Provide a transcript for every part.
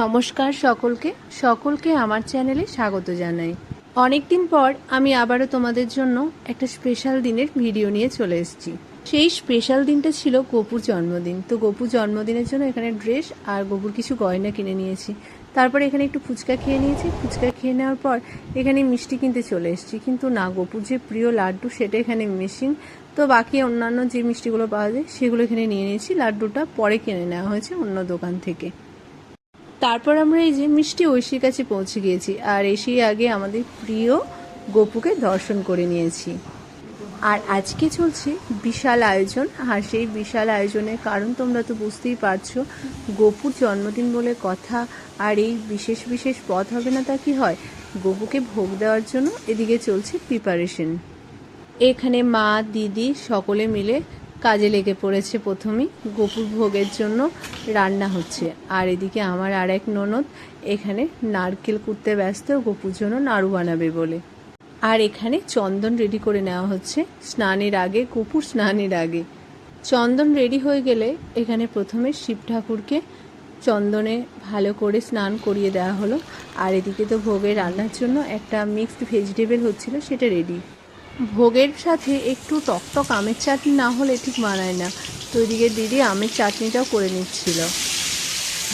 নমস্কার সকলকে। সকলকে আমার চ্যানেলে স্বাগত জানাই। অনেক দিন পর আমি আবারও তোমাদের জন্য একটা স্পেশাল দিনের ভিডিও নিয়ে চলে এসেছি। সেই স্পেশাল দিনটা ছিল গপুর জন্মদিন। তো গপুর জন্মদিনের জন্য এখানে ড্রেস আর গপুর কিছু গয়না কিনে নিয়েছি। তারপরে এখানে একটু ফুচকা খেয়ে নিয়েছি। ফুচকা খেয়ে নেওয়ার পর এখানে মিষ্টি কিনতে চলে এসেছি। কিন্তু না, গপুর যে প্রিয় লাড্ডু সেটা এখানে মেশিন তো বাকি অন্যান্য যে মিষ্টিগুলো পাওয়া যায় সেগুলো এখানে নিয়ে নিয়েছি। লাড্ডুটা পরে কিনে নেওয়া হয়েছে অন্য দোকান থেকে। তারপর আমরা এই যে মিষ্টি ঐশীর কাছে পৌঁছে গিয়েছি, আর এসেই আগে আমাদের প্রিয় গপুকে দর্শন করে নিয়েছি। আর আজকে চলছে বিশাল আয়োজন, আর সেই বিশাল আয়োজনের কারণ তোমরা তো বুঝতেই পারছ, গপুর জন্মদিন বলে কথা, আর এই বিশেষ বিশেষ পথ হবে না তা কি হয়? গপুকে ভোগ দেওয়ার জন্য এদিকে চলছে প্রিপারেশন এখানে মা, দিদি সকলে মিলে কাজে লেগে পড়েছে প্রথমেই গোপুর ভোগের জন্য রান্না হচ্ছে। আর এদিকে আমার আর এক ননদ এখানে নারকেল কুটতে ব্যস্ত, গোপুর জন্য নাড়ু বানাবে বলে। আর এখানে চন্দন রেডি করে নেওয়া হচ্ছে স্নানের আগে, গোপুর স্নানের আগে। চন্দন রেডি হয়ে গেলে এখানে প্রথমে শিব ঠাকুরকে চন্দনে ভালো করে স্নান করিয়ে দেওয়া হলো। আর এদিকে তো ভোগের রান্নার জন্য একটা মিক্সড ভেজিটেবল হচ্ছিল, সেটা রেডি ভোগের সাথে একটু টকটক আমের চাটনি না হলে ঠিক মানায় না। তো এদিকে দিদি আমের চাটনিটাও করে নিচ্ছিল।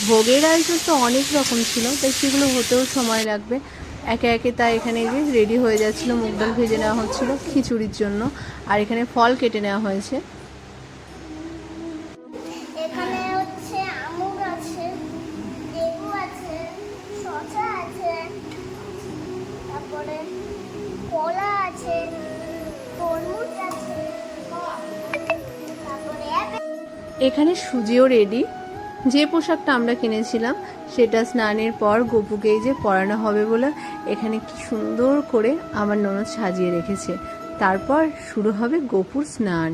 ভোগের আয়োজন তো অনেক রকম ছিল, তাই সেগুলো হতেও সময় লাগবে। একে একে তাই এখানে যে রেডি হয়ে যাচ্ছিল, মুগ ডাল ভেজে নেওয়া হচ্ছিল খিচুড়ির জন্য, আর এখানে ফল কেটে নেওয়া হয়েছে। আছে এখানে সুজিও রেডি। যে পোশাকটা আমরা কিনেছিলাম, সেটা স্নানের পর গপুকে এই যে পরানো হবে বলে এখানে কি সুন্দর করে আমার ননদ সাজিয়ে রেখেছে। তারপর শুরু হবে গপুর স্নান।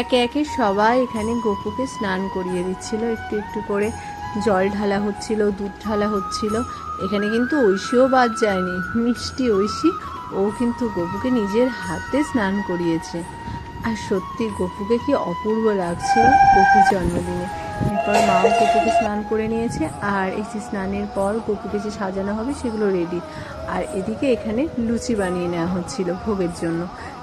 একে একে সবাই এখানে গপুকে স্নান করিয়ে দিচ্ছিল একটু একটু করে। জল ঢালা হচ্ছিল, দুধ ঢালা হচ্ছিল। এখানে কিন্তু ঐশীও বাদ যায়নি। মিষ্টি ঐশী, ও কিন্তু গপুকে নিজের হাতে স্নান করিয়েছে। আর সত্যি গপুকে কি অপূর্ব লাগছিল গপুর জন্মদিনে। এরপর মাও গপুকে স্নান করে নিয়েছে, আর এই যে স্নানের পর গপুকে যে সাজানো হবে সেগুলো রেডি আর এদিকে এখানে লুচি বানিয়ে নেওয়া হচ্ছিল ভোগের জন্য।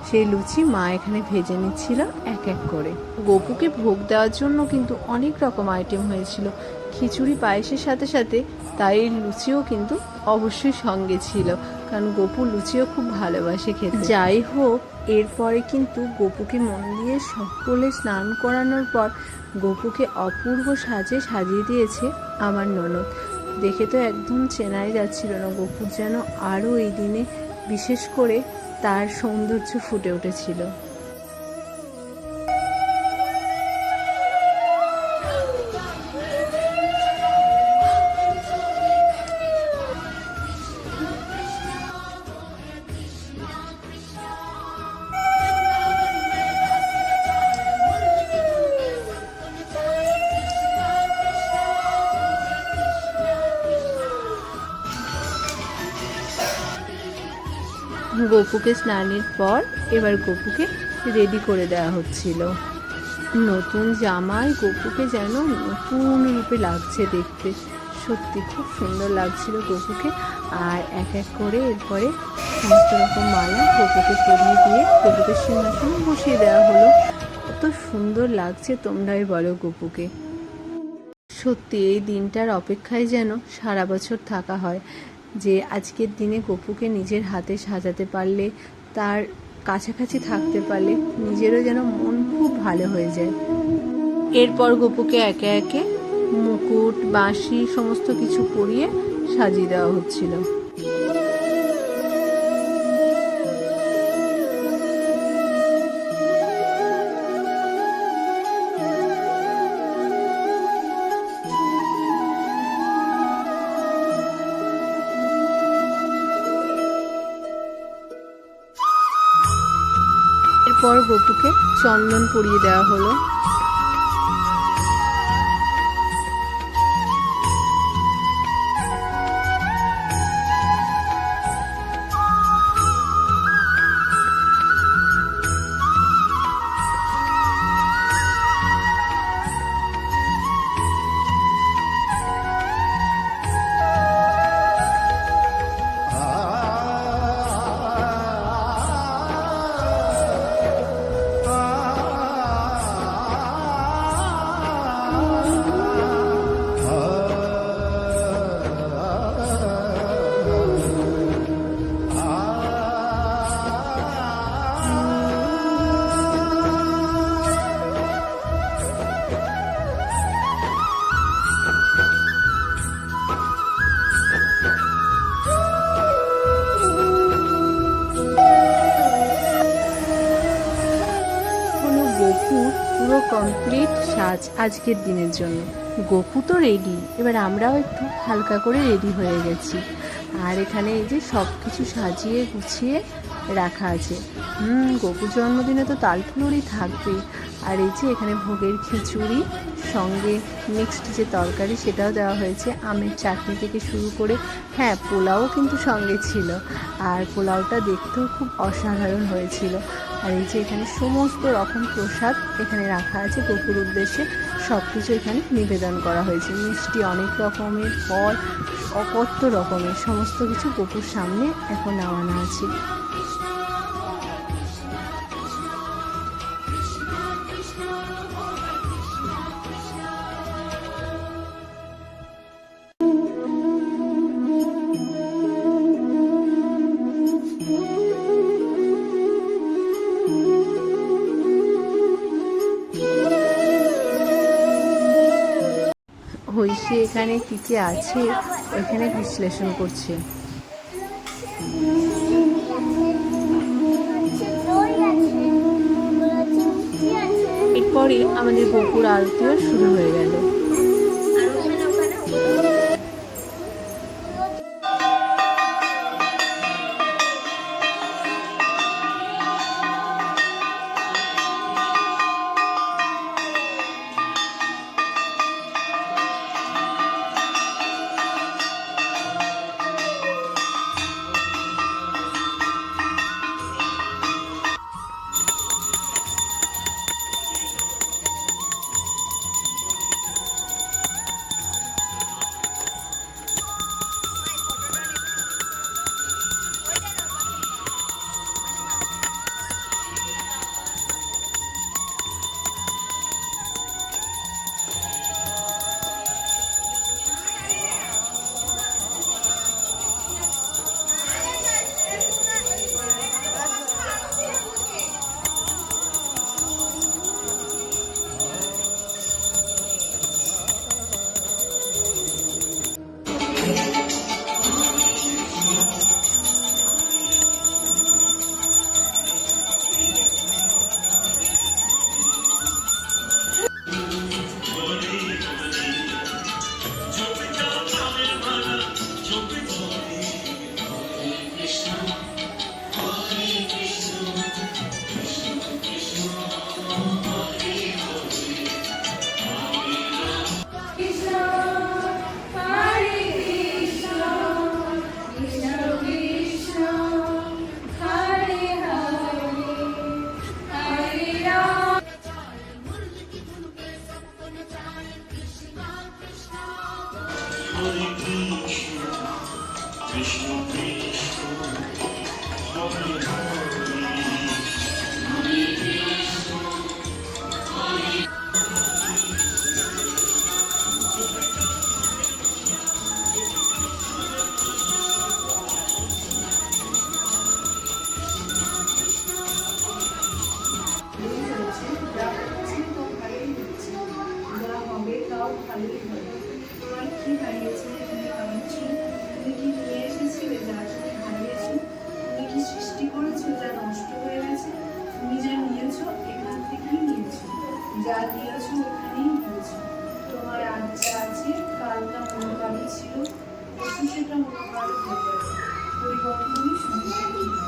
সেই লুচি মা এখানে ভেজে নিচ্ছিল এক এক করে। গপুকে ভোগ দেওয়ার জন্য কিন্তু অনেক রকম আইটেম হয়েছিল। খিচুড়ি পায়েসের সাথে সাথে তাই লুচিও কিন্তু অবশ্যই সঙ্গে ছিল। কারণ গপু লুচিও খুব ভালোবাসে খেতে। যাই হোক, এরপরে কিন্তু গপুকে মন দিয়ে সকলে স্নান করানোর পর গপুকে অপূর্ব সাজে সাজিয়ে দিয়েছে আমার ননদ। দেখে তো একদম চেনাই যাচ্ছিল না গপুর যেন আরও এই দিনে বিশেষ করে তার সৌন্দর্য ফুটে উঠেছিল। গপুকে স্নানের পর এবার গপুকে রেডি করে দেওয়া হচ্ছিল। নতুন জামায় গপুকে যেন নতুন রূপে লাগছে দেখতে। সত্যি খুব সুন্দর লাগছিল গপুকে আর এক এক করে এরপরে সমস্ত রকম মালা গপুকে পরিয়ে দিয়ে গপুকে সিংহাসনে বসিয়ে দেওয়া হলো। কত সুন্দর লাগছে তোমরাই বলো গপুকে সত্যি এই দিনটার অপেক্ষায় যেন সারা বছর থাকা হয়। যে আজকের দিনে গপুকে নিজের হাতে সাজাতে পারলে, তার কাছাকাছি থাকতে পারলে নিজেরও যেন মন খুব ভালো হয়ে যায়। এরপর গপুকে একে একে মুকুট, বাঁশি, সমস্ত কিছু পরিয়ে সাজিয়ে দেওয়া হচ্ছিল। গপুকে চন্দন পরিয়ে দেওয়া হলো। কমপ্লিট সাজ আজকের দিনের জন্য। গপু তো রেডি এবার আমরাও একটু হালকা করে রেডি হয়ে গেছি। আর এখানে এই যে সব কিছু সাজিয়ে গুছিয়ে রাখা আছে। হুম, গপুর জন্মদিনে তো তালফুলুরি থাকবে। আর এই যে এখানে ভোগের খিচুড়ি, সঙ্গে মিক্সড যে তরকারি সেটাও দেওয়া হয়েছে। আমের চাটনি থেকে শুরু করে হ্যাঁ পোলাও কিন্তু সঙ্গে ছিল। আর পোলাওটা দেখতেও খুব অসাধারণ হয়েছিল। আর এই যে এখানে সমস্ত রকম প্রসাদ এখানে রাখা আছে গপুর উদ্দেশ্যে সব কিছু এখানে নিবেদন করা হয়েছে। মিষ্টি অনেক রকমের, ফল অকত্ত রকমের, সমস্ত কিছু গপুর সামনে এখন আনা আছে। হইসে এখানে কী কী আছে। এখানে বিশ্লেষণ করছে। এরপরে আমাদের বকুর আরতিও শুরু হয়ে গেল। যা Дякую.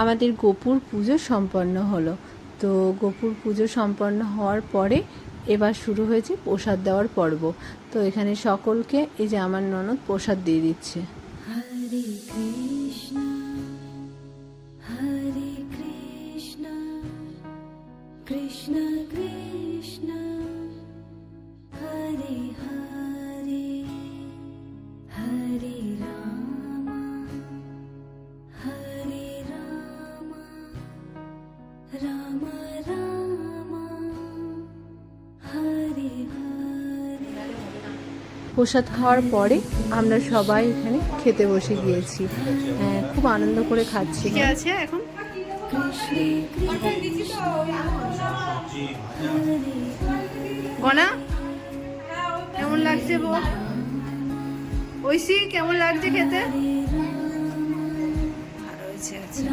আমাদের গোপুর পুজো সম্পন্ন হলো। তো গোপুর পুজো সম্পন্ন হওয়ার পরে এবার শুরু হয়েছে প্রসাদ দেওয়ার পর্ব। তো এখানে সকলকে এই যে আমার ননদ প্রসাদ দিয়ে দিচ্ছে। কৃষ্ণ কৃষ্ণ কৃষ্ণ। প্রসাদ খাওয়ার পরে আমরা সবাই এখানে খেতে বসে গিয়েছি। হ্যাঁ, খুব আনন্দ করে খাচ্ছি। আছে এখন? গনা কেমন লাগছে বল? ঐশী কেমন লাগছে খেতে? হয়েছে আচ্ছা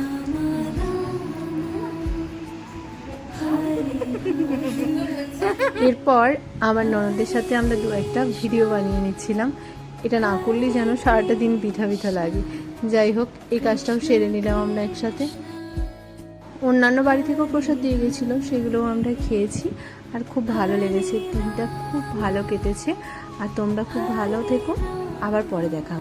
এরপর আমার ননদের সাথে আমরা দু একটা ভিডিও বানিয়ে নিচ্ছিলাম। এটা না করলেই যেন সারাটা দিন পিঠা পিঠা লাগে। যাই হোক, এই কাজটাও সেরে নিলাম আমরা একসাথে। অন্যান্য বাড়ি থেকেও প্রসাদ দিয়ে গেছিল, সেগুলোও আমরা খেয়েছি। আর খুব ভালো লেগেছে দিনটা খুব ভালো কেটেছে। আর তোমরা খুব ভালো থেকো। আবার পরে দেখা।